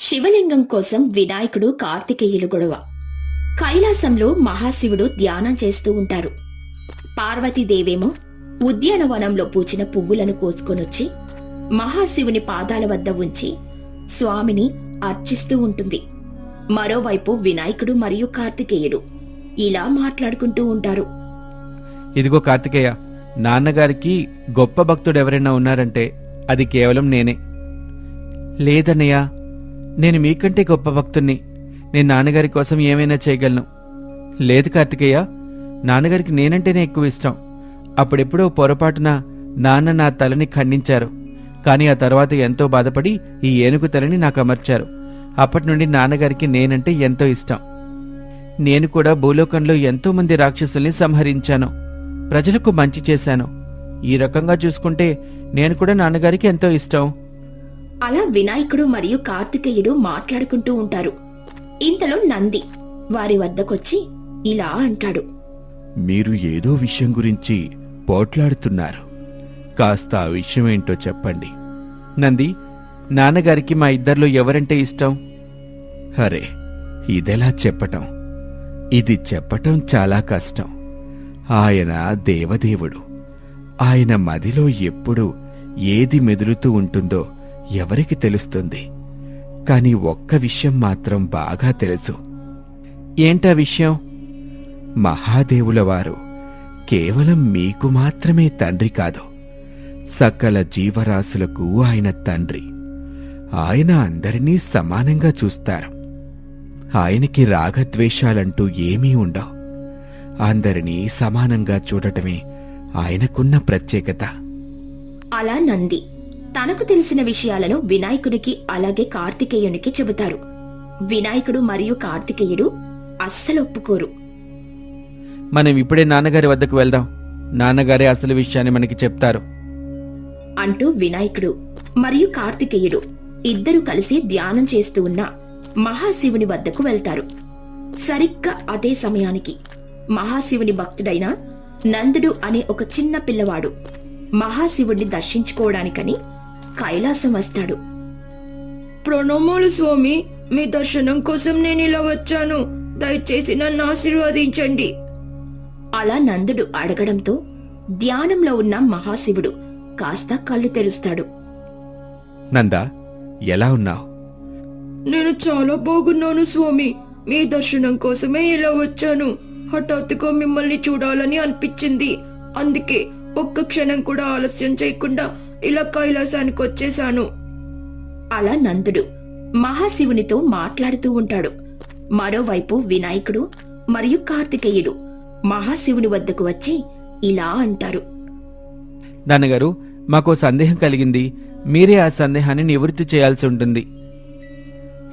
శివలింగం కోసం వినాయకుడు కార్తికేయులు గొడవ. కైలాసంలో మహాశివుడు ధ్యానం చేస్తూ ఉంటారు. పార్వతీదేవేమో ఉద్యానవనంలో పూచిన పువ్వులను కోసుకొనొచ్చి మహాశివుని పాదాల వద్ద ఉంచి స్వామిని అర్చిస్తూ ఉంటుంది. మరోవైపు వినాయకుడు మరియు కార్తికేయుడు ఇలా మాట్లాడుకుంటూ ఉంటారు. ఇదిగో కార్తికేయ నాన్నగారికి గొప్ప భక్తుడు ఎవరైనా ఉన్నారంటే అది కేవలం నేనే. లేదన్నయ్య నేను మీకంటే గొప్ప భక్తుణ్ణి. నేను నాన్నగారి కోసం ఏమైనా చేయగలను? లేదు కార్తికేయ నాన్నగారికి నేనంటేనే ఎక్కువ ఇష్టం. అప్పుడెప్పుడో పొరపాటున నాన్న నా తలని ఖండించారు. కానీ ఆ తర్వాత ఎంతో బాధపడి ఈ ఏనుగు తలని నాకు అమర్చారు. అప్పటి నుండి నాన్నగారికి నేనంటే ఎంతో ఇష్టం. నేను కూడా భూలోకంలో ఎంతో మంది రాక్షసుల్ని సంహరించాను. ప్రజలకు మంచి చేశాను. ఈ రకంగా చూసుకుంటే నేను కూడా నాన్నగారికి ఎంతో ఇష్టం. అలా వినాయకుడు మరియు కార్తికేయుడు మాట్లాడుకుంటూ ఉంటారు. ఇంతలో నంది వారి వద్దకొచ్చి ఇలా అంటాడు. మీరు ఏదో విషయం గురించి పోట్లాడుతున్నారు. కాస్త ఆ విషయం ఏంటో చెప్పండి. నంది నాన్నగారికి మా ఇద్దరిలో ఎవరంటే ఇష్టం? అరే ఇదెలా చెప్పటం? ఇది చెప్పటం చాలా కష్టం. ఆయన దేవదేవుడు. ఆయన మదిలో ఎప్పుడు ఏది మెదులుతూ ఉంటుందో ఎవరికి తెలుస్తుంది? కాని ఒక్క విషయం మాత్రం బాగా తెలుసు. ఏంటా విషయం? మహాదేవుల వారు కేవలం మీకు మాత్రమే తండ్రి కాదు సకల జీవరాశులకు ఆయన తండ్రి. ఆయన అందరినీ సమానంగా చూస్తారు. ఆయనకి రాగద్వేషాలంటూ ఏమీ ఉండవు. అందరినీ సమానంగా చూడటమే ఆయనకున్న ప్రత్యేకత. అలా నంది. తనకు తెలిసిన విషయాలను వినాయకునికి అలాగే కార్తికేయునికి చెబుతారు. వినాయకుడు మరియు కార్తికేయుడు అస్సలు ఒప్పుకోరు. మనం ఇప్పుడే నాన్నగారి వద్దకు వెళ్దాం. నాన్నగారే అసలు విషయాన్ని మనకి చెప్తారు. అంటూ వినాయకుడు మరియు కార్తికేయుడు ఇద్దరు కలిసి ధ్యానం చేస్తూ ఉన్న మహాశివుని వద్దకు వెళ్తారు. సరిగ్గా అదే సమయానికి మహాశివుని భక్తుడైన నందుడు అనే ఒక చిన్న పిల్లవాడు మహాశివుణ్ణి దర్శించుకోవడానికని కైలాసం వస్తాడు. ప్రణామాలు స్వామి మీ దర్శనం కోసం నేను ఇలా వచ్చాను. దయచేసి నన్ను ఆశీర్వదించండి. అలా నందుడు అడగడంతో ధ్యానంలో ఉన్న మహాశివుడు కాస్త కళ్ళు తెరుస్తాడు. నందా ఎలా ఉన్నావు? నేను చాలా బాగున్నాను స్వామి. మీ దర్శనం కోసమే ఇలా వచ్చాను. హఠాత్తుగా మిమ్మల్ని చూడాలని అనిపించింది. అందుకే ఒక్క క్షణం కూడా ఆలస్యం చేయకుండా ఇలా కైలాసానికి వచ్చేశాను. అలా నందుడు మహాశివునితో మాట్లాడుతూ ఉంటాడు. మరోవైపు వినాయకుడు మరియు కార్తికేయుడు మహాశివుని వద్దకు వచ్చి ఇలా అంటారు. నాన్నగారు మాకో సందేహం కలిగింది. మీరే ఆ సందేహాన్ని నివృత్తి చేయాల్సి ఉంటుంది.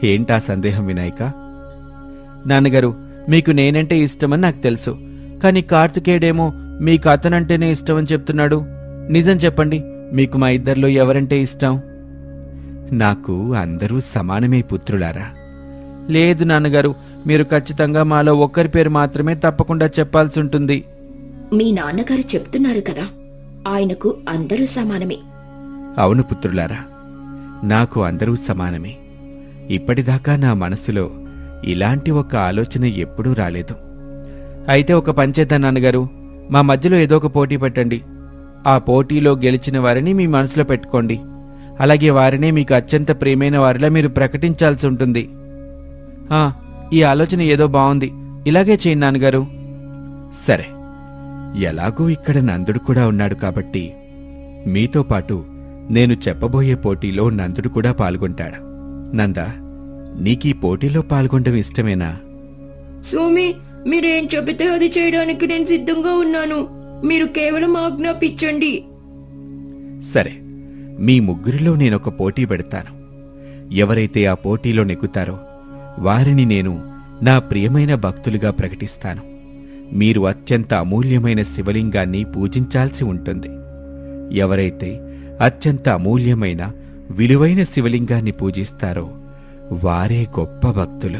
ఏంటా సందేహం వినాయక? నాన్నగారు మీకు నేనంటే ఇష్టమని నాకు తెలుసు. కానీ కార్తికేయుడేమో మీకు అతనంటేనే ఇష్టమని చెప్తున్నాడు. నిజం చెప్పండి. మీకు మా ఇద్దరిలో ఎవరంటే ఇష్టం? నాకు అందరూ సమానమే పుత్రులారా. లేదు నాన్నగారు మీరు ఖచ్చితంగా మాలో ఒక్కరి పేరు మాత్రమే తప్పకుండా చెప్పాల్సి ఉంటుంది. మీ నాన్నగారు చెప్తున్నారు కదా ఆయనకు అందరూ సమానమే. అవును పుత్రులారా నాకు అందరూ సమానమే. ఇప్పటిదాకా నా మనసులో ఇలాంటి ఒక ఆలోచన ఎప్పుడూ రాలేదు. అయితే ఒక పంచేద్దాం నాన్నగారు మా మధ్యలో ఏదో ఒక పోటీ పెట్టండి. ఆ పోటీలో గెలిచిన వారిని మీ మనసులో పెట్టుకోండి. అలాగే వారినే మీకు అత్యంత ప్రియమైన వారిలా మీరు ప్రకటించాల్సి ఉంటుంది. ఆ, ఈ ఆలోచన ఏదో బాగుంది ఇలాగే చేయండి నాన్నగారు. సరే. ఎలాగో ఇక్కడ నందుడు కూడా ఉన్నాడు కాబట్టి మీతో పాటు నేను చెప్పబోయే పోటీలో నందుడు కూడా పాల్గొంటాడు. నందా నీకీ పోటీలో పాల్గొనడం ఇష్టమేనా? స్వామి మీరేం చెబితే అది చేయడానికి నేను సిద్ధంగా ఉన్నాను. మీరు కేవలం ఆజ్ఞాపించండి. సరే మీ ముగ్గురిలో నేనొక పోటీ పెడతాను. ఎవరైతే ఆ పోటీలో నెగ్గుతారో వారిని నేను నా ప్రియమైన భక్తులుగా ప్రకటిస్తాను. మీరు అత్యంత అమూల్యమైన శివలింగాన్ని పూజించాల్సి ఉంటుంది. ఎవరైతే అత్యంత అమూల్యమైన విలువైన శివలింగాన్ని పూజిస్తారో వారే గొప్ప భక్తులు.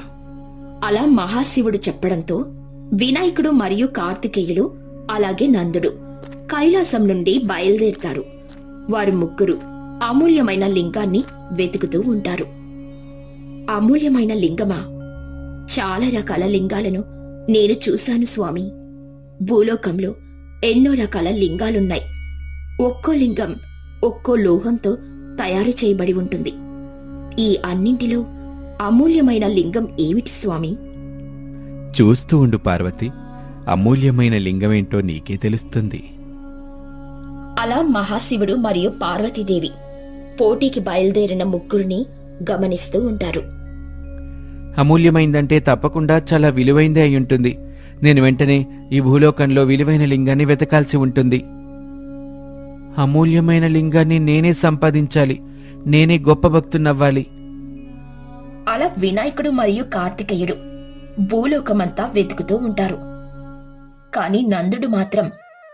అలా మహాశివుడు చెప్పడంతో వినాయకుడు మరియు కార్తికేయులు అలాగే నందుడు. కైలాసం నుండి బయలుదేరుతారు. వారు ముగ్గురు అమూల్యమైన లింగాన్ని వెతుకుతూ ఉంటారు. అమూల్యమైన లింగమా? చాలా రకాల లింగాలను నేను చూశాను స్వామి. భూలోకంలో ఎన్నో రకాల లింగాలున్నాయి. ఒక్కో లింగం ఒక్కో లోహంతో తయారు చేయబడి ఉంటుంది. ఈ అన్నింటిలో అమూల్యమైన లింగం ఏమిటి స్వామి? చూస్తూ ఉండు పార్వతి. అమూల్యమైన లింగమేంటో నీకే తెలుస్తుంది. అలా మహాశివుడు మరియు పార్వతీదేవి పోటీకి బయలుదేరిన ముగ్గురిని గమనిస్తూ ఉంటారు. అమూల్యమైందంటే తప్పకుండా చాలా విలువైందే అయి ఉంటుంది నేను వెంటనే ఈ భూలోకంలో విలువైన లింగాన్ని వెతకాల్సి ఉంటుంది. అమూల్యమైన లింగాన్ని నేనే సంపాదించాలి. నేనే గొప్ప భక్తున్నవ్వాలి. అలా వినాయకుడు మరియు కార్తికేయుడు భూలోకమంతా వెతుకుతూ ఉంటారు. కాని నందుడు మాత్రం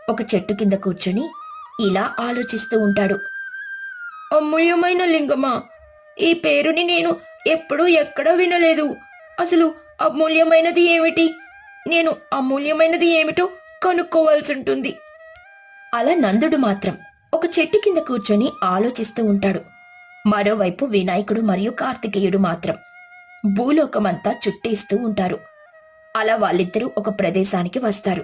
ఒక చెట్టు కింద కూర్చుని ఇలా ఆలోచిస్తూ ఉంటాడు. అమూల్యమైన లింగమా? ఈ పేరుని నేను ఎప్పుడూ ఎక్కడా వినలేదు. అసలు అమూల్యమైనది ఏమిటి? నేను అమూల్యమైనది ఏమిటో కనుక్కోవాల్సి ఉంటుంది. అలా నందుడు మాత్రం ఒక చెట్టు కింద కూర్చొని ఆలోచిస్తూ ఉంటాడు. మరోవైపు వినాయకుడు మరియు కార్తికేయుడు మాత్రం భూలోకమంతా చుట్టేస్తూ ఉంటారు. అలా వాళ్ళిద్దరూ ఒక ప్రదేశానికి వస్తారు.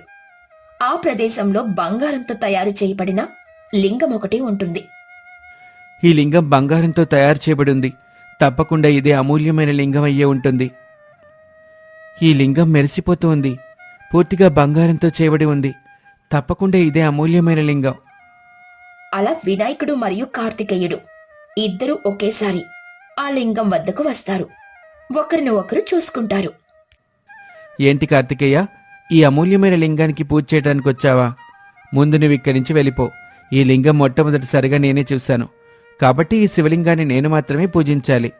ఆ ప్రదేశంలో బంగారంతో తయారు చేయబడిన లింగం ఒకటి ఉంటుంది. ఈ లింగం బంగారంతో తయారు చేయబడి ఉంది తప్పకుండా ఇదే అమూల్యమైన లింగం అయ్యే ఉంటుంది. ఈ లింగం మెరిసిపోతూ ఉంది పూర్తిగా బంగారంతో చేయబడి ఉంది. తప్పకుండా ఇదే అమూల్యమైన లింగం. అలా వినాయకుడు మరియు కార్తికేయుడు ఇద్దరూ ఒకేసారి ఆ లింగం వద్దకు వస్తారు. ఒకరిని ఒకరు చూసుకుంటారు. ఏంటి కార్తికేయ? ఈ అమూల్యమైన లింగానికి పూజ చేయడానికి వచ్చావా? ముందు నువ్వు ఇక్కడి నుంచి వెళ్ళిపో. ఈ లింగం మొట్టమొదటిసారిగా నేనే చూశాను. కాబట్టి ఈ శివలింగాన్ని నేను మాత్రమే పూజించాలి.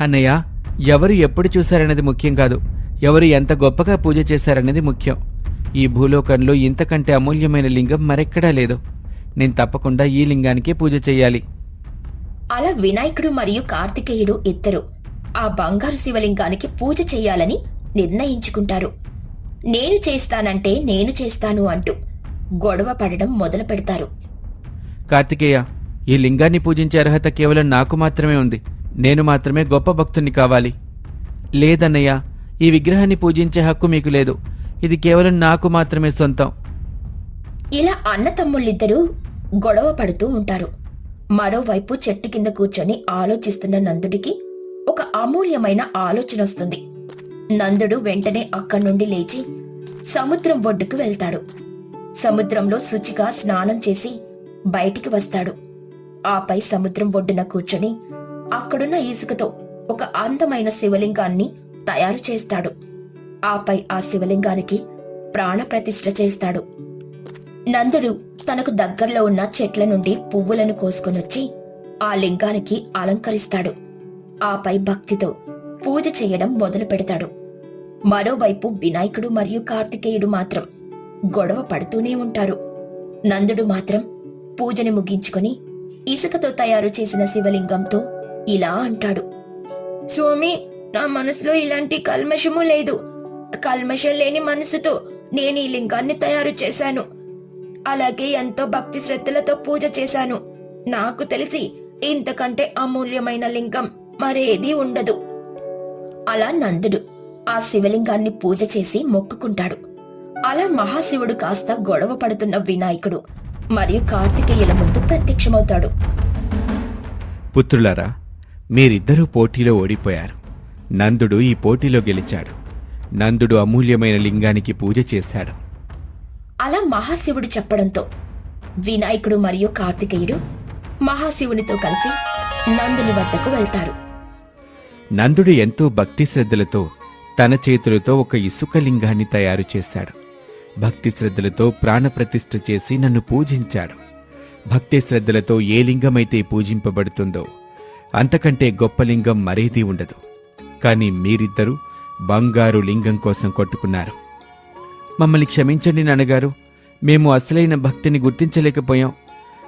అన్నయ్య ఎవరు ఎప్పుడు చూశారనేది ముఖ్యం కాదు. ఎవరు ఎంత గొప్పగా పూజ చేశారనేది ముఖ్యం. ఈ భూలోకంలో ఇంతకంటే అమూల్యమైన లింగం మరెక్కడా లేదు. నేను తప్పకుండా ఈ లింగానికే పూజ చేయాలి. అలా వినాయకుడు మరియు కార్తికేయుడు ఇద్దరు ఆ బంగారు శివలింగానికి పూజ చేయాలని నిర్ణయించుకుంటారు. నేను చేస్తానంటే నేను చేస్తాను అంటూ గొడవ పడడం మొదలు పెడతారు. కార్తికేయ ఈ లింగాన్ని పూజించే అర్హత కేవలం నాకు మాత్రమే ఉంది. నేను మాత్రమే గొప్ప భక్తుని కావాలి. లేదన్నయ్య ఈ విగ్రహాన్ని పూజించే హక్కు మీకు లేదు. ఇది కేవలం నాకు మాత్రమే సొంతం. ఇలా అన్నతమ్ముళ్ళిద్దరూ గొడవ పడుతూ ఉంటారు. మరోవైపు చెట్టు కింద కూర్చొని ఆలోచిస్తున్న నందుడికి ఒక అమూల్యమైన ఆలోచన వస్తుంది. నందుడు వెంటనే అక్కడి నుండి లేచి సముద్రం ఒడ్డుకు వెళ్తాడు. సముద్రంలో శుచిగా స్నానం చేసి బయటికి వస్తాడు. ఆపై సముద్రం ఒడ్డున కూర్చొని అక్కడున్న ఇసుకతో ఒక అందమైన శివలింగాన్ని తయారు చేస్తాడు. ఆపై ఆ శివలింగానికి ప్రాణప్రతిష్ఠ చేస్తాడు. నందుడు తనకు దగ్గరలో ఉన్న చెట్ల నుండి పువ్వులను కోసుకొనొచ్చి ఆ లింగానికి అలంకరిస్తాడు. ఆపై భక్తితో పూజ చేయడం మొదలు పెడతాడు. మరోవైపు వినాయకుడు మరియు కార్తికేయుడు మాత్రం గొడవ పడుతూనే ఉంటారు. నందుడు మాత్రం పూజని ముగించుకొని ఇసుకతో తయారు చేసిన శివలింగంతో ఇలా అంటాడు. స్వామి నా మనసులో ఇలాంటి కల్మషము లేదు. కల్మషం లేని మనసుతో నేను ఈ లింగాన్ని తయారు చేశాను. అలాగే ఎంతో భక్తి శ్రద్ధలతో పూజ చేశాను. నాకు తెలిసి ఇంతకంటే అమూల్యమైన లింగం మరేది ఉండదు. అలా నందుడు ఆ శివలింగాన్ని పూజ చేసి మొక్కుకుంటాడు. అలా మహాశివుడు కాస్త గొడవ పడుతున్న వినాయకుడు మరియు కార్తికేయుల ముందు ప్రత్యక్షమవుతాడు. పుత్రులారా మీరిద్దరూ పోటీలో ఓడిపోయారు. నందుడు ఈ పోటీలో గెలిచాడు. నందుడు అమూల్యమైన లింగానికి పూజ చేశాడు. అలా మహాశివుడు చెప్పడంతో వినాయకుడు మరియు కార్తికేయుడు మహాశివునితో కలిసి నందుని వద్దకు వెళ్తారు. నందుడు ఎంతో భక్తి శ్రద్ధలతో తన చేతులతో ఒక ఇసుక లింగాన్ని తయారు చేశాడు. భక్తి శ్రద్ధలతో ప్రాణప్రతిష్ఠ చేసి నన్ను పూజించాడు. భక్తి శ్రద్ధలతో ఏ లింగమైతే పూజింపబడుతుందో అంతకంటే గొప్ప లింగం మరేదీ ఉండదు. కానీ మీరిద్దరూ బంగారు లింగం కోసం కొట్టుకున్నారు. మమ్మల్ని క్షమించండి నాన్నగారు. మేము అసలైన భక్తిని గుర్తించలేకపోయాం.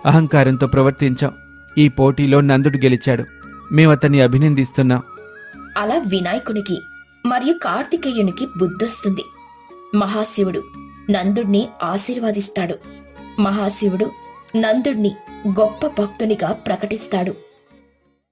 అహంకారంతో ప్రవర్తించాం. ఈ పోటీలో నందుడు గెలిచాడు. మేము అతన్ని అభినందిస్తున్నాం. అలా వినాయకునికి మరియు కార్తికేయునికి బుద్ధొస్తుంది. మహాశివుడు నందుణ్ణి ఆశీర్వదిస్తాడు. మహాశివుడు నందుణ్ణి గొప్ప భక్తునిగా ప్రకటిస్తాడు.